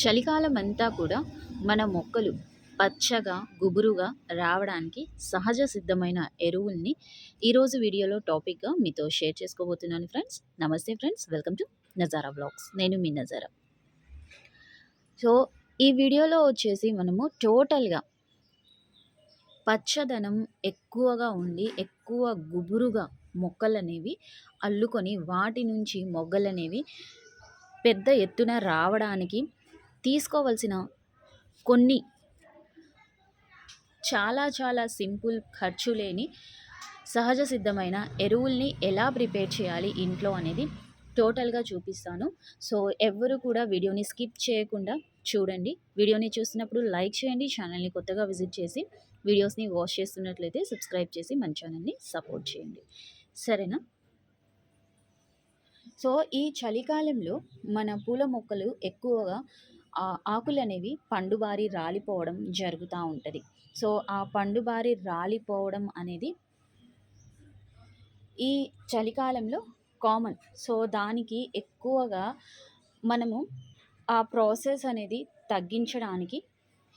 చలికాలం అంతా కూడా మన మొక్కలు పచ్చగా గుబురుగా రావడానికి సహజ సిద్ధమైన ఎరువుల్ని ఈరోజు వీడియోలో టాపిక్గా మీతో షేర్ చేసుకోబోతున్నాను ఫ్రెండ్స్. నమస్తే friends. Welcome to Nazara blogs నేను మీ నజారా. సో ఈ వీడియోలో వచ్చేసి మనము టోటల్గా పచ్చదనం ఎక్కువగా ఉండి ఎక్కువ గుబురుగా మొక్కలనేవి అల్లుకొని వాటి నుంచి మొగ్గలనేవి పెద్ద ఎత్తున రావడానికి తీసుకోవలసిన కొన్ని చాలా చాలా సింపుల్ ఖర్చు లేని సహజ సిద్ధమైన ఎరువుల్ని ఎలా ప్రిపేర్ చేయాలి ఇంట్లో అనేది టోటల్గా చూపిస్తాను. సో ఎవరు కూడా వీడియోని స్కిప్ చేయకుండా చూడండి. వీడియోని చూసినప్పుడు లైక్ చేయండి ఛానల్ని కొత్తగా విజిట్ చేసి వీడియోస్ని వాచ్ చేస్తున్నట్లయితే సబ్స్క్రైబ్ చేసి మన ఛానల్ని సపోర్ట్ చేయండి. సరేనా? సో ఈ చలికాలంలో మన పూల మొక్కలు ఎక్కువగా ఆకులు అనేవి పండుబారి రాలిపోవడం జరుగుతూ ఉంటుంది. సో ఆ పండుబారి రాలిపోవడం అనేది ఈ చలికాలంలో కామన్. సో దానికి ఎక్కువగా మనము ఆ ప్రాసెస్ అనేది తగ్గించడానికి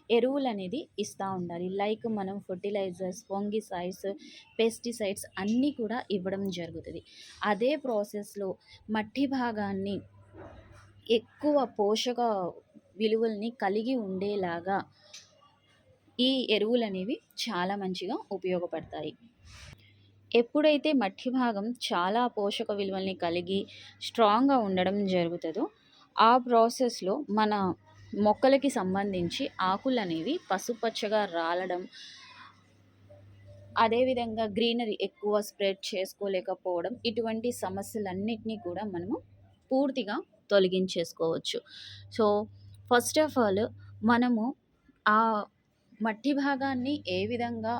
ఎరువులు అనేది ఇస్తూ ఉండాలి. లైక్ మనం ఫర్టిలైజర్స్ ఫంగిసైడ్స్ పెస్టిసైడ్స్ అన్నీ కూడా ఇవ్వడం జరుగుతుంది. అదే ప్రాసెస్లో మట్టి భాగాన్ని ఎక్కువ పోషక విలువల్ని కలిగి ఉండేలాగా ఈ ఎరువులు అనేవి చాలా మంచిగా ఉపయోగపడతాయి. ఎప్పుడైతే మట్టి భాగం చాలా పోషక విలువల్ని కలిగి స్ట్రాంగ్గా ఉండడం జరుగుతుందో ఆ ప్రాసెస్లో మన మొక్కలకి సంబంధించి ఆకులు అనేవి పసుపచ్చగా రాలడం అదేవిధంగా గ్రీనరీ ఎక్కువ స్ప్రెడ్ చేసుకోలేకపోవడం ఇటువంటి సమస్యలన్నిటినీ కూడా మనము పూర్తిగా తొలగించేసుకోవచ్చు. సో ఫస్ట్ ఆఫ్ ఆల్ మనము ఆ మట్టి భాగాన్ని ఏ విధంగా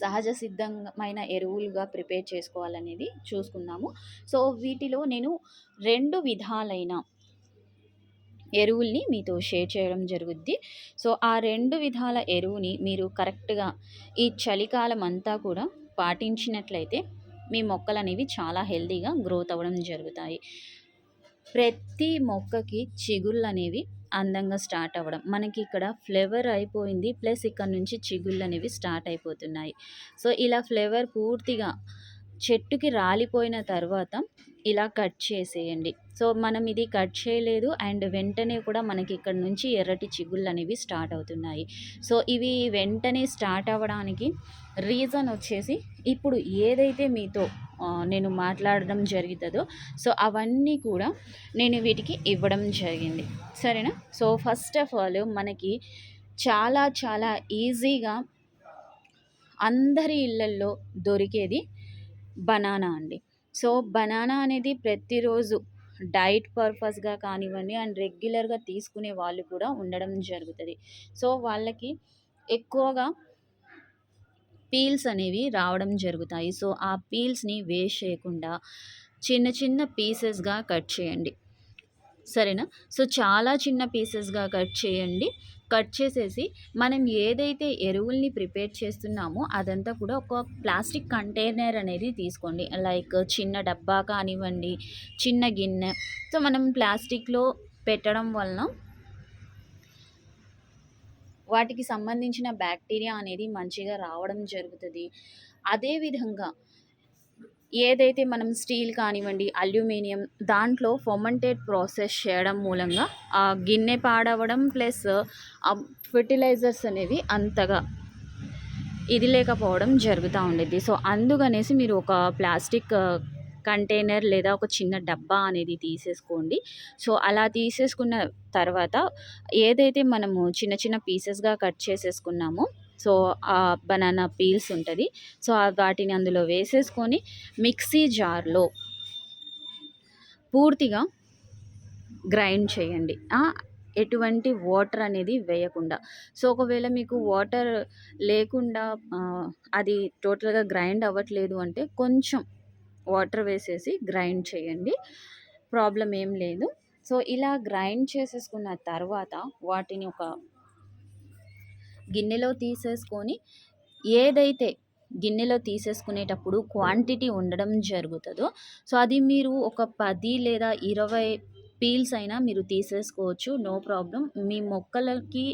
సహజ సిద్ధమైన ఎరువులుగా ప్రిపేర్ చేసుకోవాలనేది చూసుకుందాము. సో వీటిలో నేను రెండు విధాలైన ఎరువుల్ని మీతో షేర్ చేయడం జరుగుద్ది. సో ఆ రెండు విధాల ఎరువుని మీరు కరెక్ట్గా ఈ చలికాలం అంతా కూడా పాటించినట్లయితే మీ మొక్కలు అనేవి చాలా హెల్దీగా గ్రోత్ అవ్వడం జరుగుతాయి. ప్రతి మొక్కకి చిగుళ్ళు అనేవి అందంగా స్టార్ట్ అవ్వడం. మనకి ఇక్కడ ఫ్లేవర్ అయిపోయింది ప్లస్ ఇక్కడ నుంచి చిగుళ్ళు అనేవి స్టార్ట్ అయిపోతున్నాయి. సో ఇలా ఫ్లేవర్ పూర్తిగా చెట్టుకి రాలిపోయిన తర్వాత ఇలా కట్ చేసేయండి. సో మనం ఇది కట్ చేయలేదు అండ్ వెంటనే కూడా మనకి ఇక్కడ నుంచి ఎర్రటి చిగుళ్ళు అనేవి స్టార్ట్ అవుతున్నాయి. సో ఇవి వెంటనే స్టార్ట్ అవ్వడానికి రీజన్ వచ్చేసి ఇప్పుడు ఏదైతే మీతో నేను మాట్లాడడం జరుగుతుందో సో అవన్నీ కూడా నేను వీటికి ఇవ్వడం జరిగింది. సరేనా? సో ఫస్ట్ ఆఫ్ ఆల్ మనకి చాలా చాలా ఈజీగా అందరి ఇళ్ళల్లో దొరికేది బనానా అండి. సో బనానా అనేది ప్రతిరోజు డైట్ పర్పస్గా కానివ్వండి అండ్ రెగ్యులర్గా తీసుకునే వాళ్ళు కూడా ఉండడం జరుగుతుంది. సో వాళ్ళకి ఎక్కువగా పీల్స్ అనేవి రావడం జరుగుతాయి. సో ఆ పీల్స్ని వేస్ట్ చేయకుండా చిన్న చిన్న పీసెస్గా కట్ చేయండి. సరేనా? సో చాలా చిన్న పీసెస్గా కట్ చేయండి. కట్ చేసేసి మనం ఏదైతే ఎరువుల్ని ప్రిపేర్ చేస్తున్నామో అదంతా కూడా ఒక ప్లాస్టిక్ కంటైనర్ అనేది తీసుకోండి. లైక్ చిన్న డబ్బా కానివ్వండి చిన్న గిన్నె. సో మనం ప్లాస్టిక్లో పెట్టడం వలన వాటికి సంబంధించిన బ్యాక్టీరియా అనేది మంచిగా రావడం జరుగుతుంది. అదేవిధంగా ఏదైతే మనం స్టీల్ కానివ్వండి అల్యూమినియం దాంట్లో ఫొమంటేట్ ప్రాసెస్ చేయడం మూలంగా ఆ గిన్నె పాడవడం ప్లస్ ఆ ఫెర్టిలైజర్స్ అనేవి అంతగా ఇది లేకపోవడం జరుగుతూ ఉండేది సో అందుకనేసి మీరు ఒక ప్లాస్టిక్ కంటైనర్ లేదా ఒక చిన్న డబ్బా అనేది తీసేసుకోండి. సో అలా తీసేసుకున్న తర్వాత ఏదైతే మనము చిన్న చిన్న పీసెస్గా కట్ చేసేసుకున్నామో సో ఆ బనానా పీల్స్ ఉంటుంది. సో వాటిని అందులో వేసేసుకొని మిక్సీ జార్లో పూర్తిగా గ్రైండ్ చేయండి. ఎటువంటి వాటర్ అనేది వేయకుండా. సో ఒకవేళ మీకు వాటర్ లేకుండా అది టోటల్గా గ్రైండ్ అవ్వట్లేదు అంటే కొంచెం వాటర్ వేసేసి గ్రైండ్ చేయండి. ప్రాబ్లం ఏం లేదు. సో ఇలా గ్రైండ్ చేసేసుకున్న తర్వాత వాటిని ఒక గిన్నెలో తీసేసుకొని ఏదైతే గిన్నెలో తీసేసుకునేటప్పుడు క్వాంటిటీ ఉండడం జరుగుతుందో సో అది మీరు ఒక పది లేదా ఇరవై పీల్స్ అయినా మీరు తీసేసుకోవచ్చు నో ప్రాబ్లం. మీ మొక్కలకి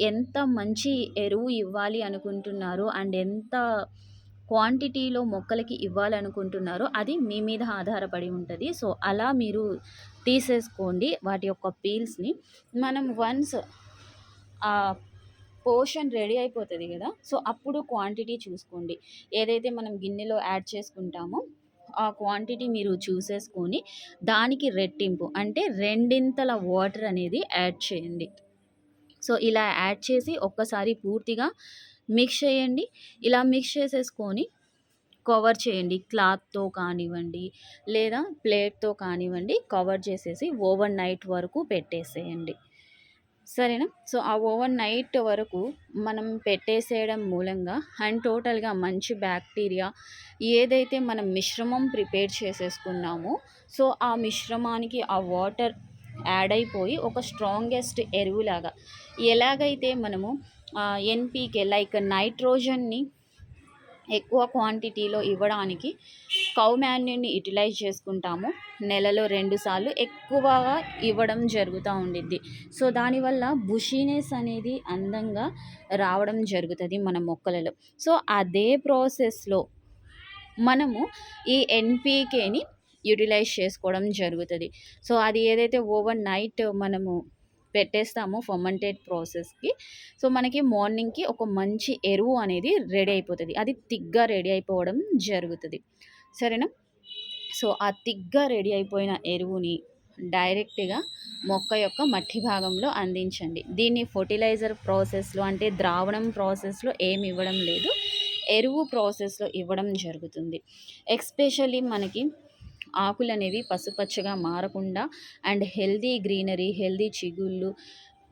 ఎంత మంచి ఎరువు ఇవ్వాలి అనుకుంటున్నారో అండ్ ఎంత క్వాంటిటీలో మొక్కలకి ఇవ్వాలనుకుంటున్నారో అది మీ మీద ఆధారపడి ఉంటుంది. సో అలా మీరు తీసేసుకోండి వాటి యొక్క పీల్స్ని. మనం వన్స్ పోర్షన్ రెడీ అయిపోతుంది కదా సో అప్పుడు క్వాంటిటీ చూసుకోండి. ఏదైతే మనం గిన్నెలో యాడ్ చేసుకుంటామో ఆ క్వాంటిటీ మీరు చూసేసుకొని దానికి రెట్టింపు అంటే రెండింతల వాటర్ అనేది యాడ్ చేయండి. సో ఇలా యాడ్ చేసి ఒక్కసారి పూర్తిగా మిక్స్ చేయండి. ఇలా మిక్స్ చేసేసుకొని కవర్ చేయండి. క్లాత్తో కానివ్వండి లేదా ప్లేట్తో కానివ్వండి కవర్ చేసేసి ఓవర్ నైట్ వరకు పెట్టేసేయండి. సరేనా? సో ఆ ఓవర్ నైట్ వరకు మనం పెట్టేసేయడం మూలంగా అండ్ టోటల్గా మంచి బ్యాక్టీరియా ఏదైతే మనం మిశ్రమం ప్రిపేర్ చేసేసుకున్నామో సో ఆ మిశ్రమానికి ఆ వాటర్ యాడ్ అయిపోయి ఒక స్ట్రాంగెస్ట్ ఎరువులాగా ఎలాగైతే మనము ఎన్పీకే లైక్ నైట్రోజన్ని ఎక్కువ క్వాంటిటీలో ఇవ్వడానికి కౌ మాన్యూర్ని యూటిలైజ్ చేసుకుంటాము. నెలలో రెండు సార్లు ఎక్కువగా ఇవ్వడం జరుగుతూ ఉండిద్ది. సో దానివల్ల బుషీనెస్ అనేది అందంగా రావడం జరుగుతుంది మన మొక్కలలో. సో అదే ప్రాసెస్లో మనము ఈ ఎన్పీకేని యూటిలైజ్ చేసుకోవడం జరుగుతుంది. సో అది ఏదైతే ఓవర్ నైట్ మనము పెట్టేస్తాము ఫర్మెంటేడ్ ప్రాసెస్కి సో మనకి మార్నింగ్కి ఒక మంచి ఎరువు అనేది రెడీ అయిపోతుంది. అది తిగ్గా రెడీ అయిపోవడం జరుగుతుంది. సరేనా? సో ఆ తిగ్గా రెడీ అయిపోయిన ఎరువుని డైరెక్ట్గా మొక్క యొక్క మట్టి భాగంలో అందించండి. దీన్ని ఫర్టిలైజర్ ప్రాసెస్లో అంటే ద్రావణం ప్రాసెస్లో ఏమి ఇవ్వడం లేదు. ఎరువు ప్రాసెస్లో ఇవ్వడం జరుగుతుంది. ఎక్స్పెషల్లీ మనకి ఆకులు అనేవి పసుపచ్చగా మారకుండా అండ్ హెల్దీ గ్రీనరీ హెల్దీ చిగుళ్ళు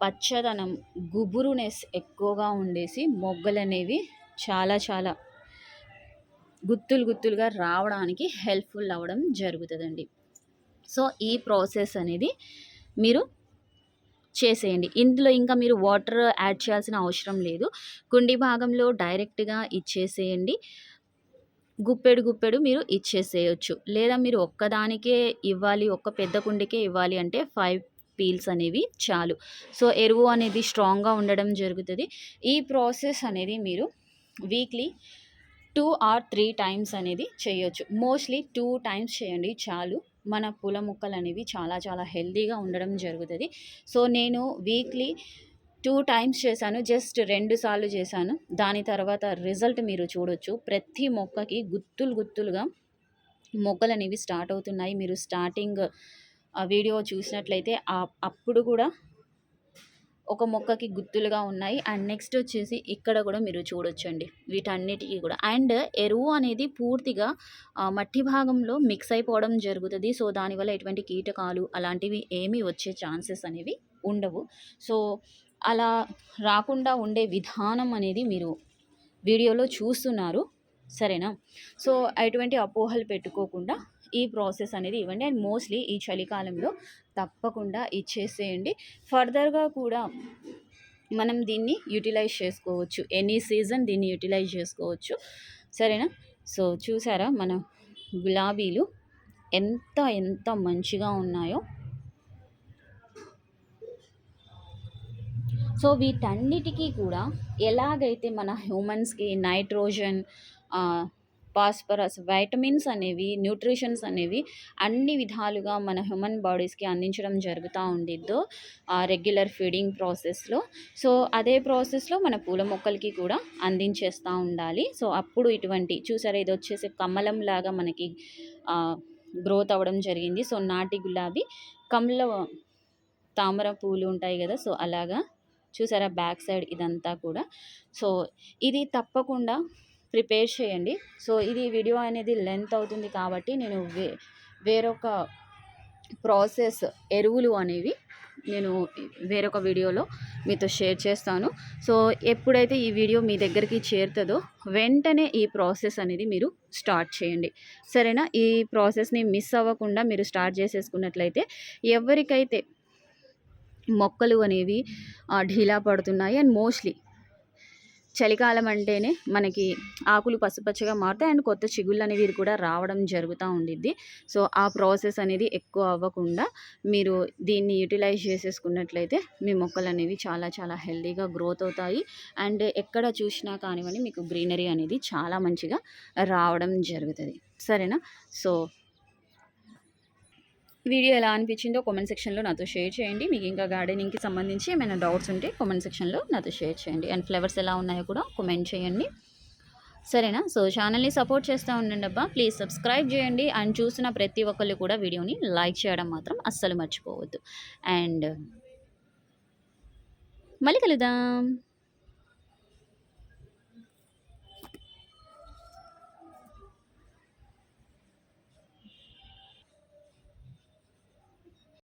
పచ్చదనం గుబురునెస్ ఎక్కువగా ఉండేసి మొగ్గలు అనేవి చాలా చాలా గుత్తులు గుత్తులుగా రావడానికి హెల్ప్ఫుల్ అవ్వడం జరుగుతుందండి. సో ఈ ప్రాసెస్ అనేది మీరు చేసేయండి. ఇందులో ఇంకా మీరు వాటర్ యాడ్ చేయాల్సిన అవసరం లేదు. కుండి భాగంలో డైరెక్ట్గా ఇచ్చేసేయండి. గుప్పెడు గుప్పెడు మీరు ఇచ్చేసేయచ్చు. లేదా మీరు ఒక్కదానికే ఇవ్వాలి ఒక్క పెద్ద కుండకే ఇవ్వాలి అంటే ఫైవ్ పీల్స్ అనేవి చాలు. సో ఎరువు అనేది స్ట్రాంగ్గా ఉండడం జరుగుతుంది. ఈ ప్రాసెస్ అనేది మీరు weekly two or three times అనేది చేయొచ్చు. మోస్ట్లీ టూ టైమ్స్ చేయండి చాలు. మన పూల మొక్కలు అనేవి చాలా చాలా హెల్తీగా ఉండడం జరుగుతుంది. సో నేను వీక్లీ టూ టైమ్స్ చేశాను జస్ట్ రెండు సార్లు చేశాను. దాని తర్వాత రిజల్ట్ మీరు చూడొచ్చు. ప్రతి మొక్కకి గుత్తులు గుత్తులుగా మొక్కలు అనేవి స్టార్ట్ అవుతున్నాయి. మీరు స్టార్టింగ్ వీడియో చూసినట్లయితే అప్పుడు కూడా ఒక మొక్కకి గుత్తులుగా ఉన్నాయి. అండ్ నెక్స్ట్ వచ్చేసి ఇక్కడ కూడా మీరు చూడొచ్చండి. వీటన్నిటికీ కూడా. అండ్ ఎరువు అనేది పూర్తిగా మట్టి భాగంలో మిక్స్ అయిపోవడం జరుగుతుంది. సో దానివల్ల ఎటువంటి కీటకాలు అలాంటివి ఏమీ వచ్చే ఛాన్సెస్ అనేవి ఉండవు. సో అలా రాకుండా ఉండే విధానం అనేది మీరు వీడియోలో చూస్తున్నారు. సరేనా? సో ఎటువంటి అపోహలు పెట్టుకోకుండా ఈ ప్రాసెస్ అనేది ఇవ్వండి. అండ్ మోస్ట్లీ ఈ చలికాలంలో తప్పకుండా ఇచ్చేసేయండి. ఫర్దర్గా కూడా మనం దీన్ని యూటిలైజ్ చేసుకోవచ్చు. ఎనీ సీజన్ దీన్ని యూటిలైజ్ చేసుకోవచ్చు. సరేనా? సో చూసారా? మన గులాబీలు ఎంత ఎంత మంచిగా ఉన్నాయో. సో వీటన్నిటికీ కూడా ఎలాగైతే మన హ్యూమన్స్కి నైట్రోజన్ ఫాస్ఫరస్ వైటమిన్స్ అనేవి న్యూట్రిషన్స్ అనేవి అన్ని విధాలుగా మన హ్యూమన్ బాడీస్కి అందించడం జరుగుతూ ఉండిద్దో రెగ్యులర్ ఫీడింగ్ ప్రాసెస్లో. సో అదే ప్రాసెస్లో మన పూల మొక్కలకి కూడా అందించేస్తూ ఉండాలి. సో అప్పుడు ఇటువంటి చూసారా ఇది వచ్చేసి కమలం లాగా మనకి గ్రోత్ అవ్వడం జరిగింది. సో నాటి గులాబీ కమల తామర పూలు ఉంటాయి కదా సో అలాగా చూసారా? బ్యాక్ సైడ్ ఇదంతా కూడా. సో ఇది తప్పకుండా ప్రిపేర్ చేయండి. సో ఇది వీడియో అనేది లెంత్ అవుతుంది కాబట్టి నేను వే వేరొక ప్రాసెస్ ఎరువులు అనేవి నేను వేరొక వీడియోలో మీతో షేర్ చేస్తాను. సో ఎప్పుడైతే ఈ వీడియో మీ దగ్గరికి చేరుతుందో వెంటనే ఈ ప్రాసెస్ అనేది మీరు స్టార్ట్ చేయండి. సరేనా? ఈ ప్రాసెస్ని మిస్ అవ్వకుండా మీరు స్టార్ట్ చేసేసుకున్నట్లయితే ఎవరికైతే మొక్కలు అనేవి ఢీలా పడుతున్నాయి. అండ్ మోస్ట్లీ చలికాలం అంటేనే మనకి ఆకులు పసుపచ్చగా మారుతాయి. అండ్ కొత్త చిగుళ్ళు అనేవి కూడా రావడం జరుగుతూ ఉండిద్ది. సో ఆ ప్రాసెస్ అనేది ఎక్కువ అవ్వకుండా మీరు దీన్ని యూటిలైజ్ చేసేసుకున్నట్లయితే మీ మొక్కలు అనేవి చాలా చాలా హెల్దీగా గ్రోత్ అవుతాయి. అండ్ ఎక్కడ చూసినా కానివ్వండి మీకు గ్రీనరీ అనేది చాలా మంచిగా రావడం జరుగుతుంది. సరేనా? సో వీడియో ఎలా అనిపించిందో కామెంట్ సెక్షన్లో నాతో షేర్ చేయండి. మీకు ఇంకా గార్డెనింగ్కి సంబంధించి ఏమైనా డౌట్స్ ఉంటే కామెంట్ సెక్షన్లో నాతో షేర్ చేయండి. అండ్ ఫ్లవర్స్ ఎలా ఉన్నాయో కూడా కామెంట్ చేయండి. సరేనా? సో ఛానల్ని సపోర్ట్ చేస్తూ ఉండండి అబ్బా. ప్లీజ్ సబ్స్క్రైబ్ చేయండి. అండ్ చూసిన ప్రతి ఒక్కళ్ళు కూడా వీడియోని లైక్ చేయడం మాత్రం అస్సలు మర్చిపోవద్దు. అండ్ మళ్ళీ కలుద్దాం.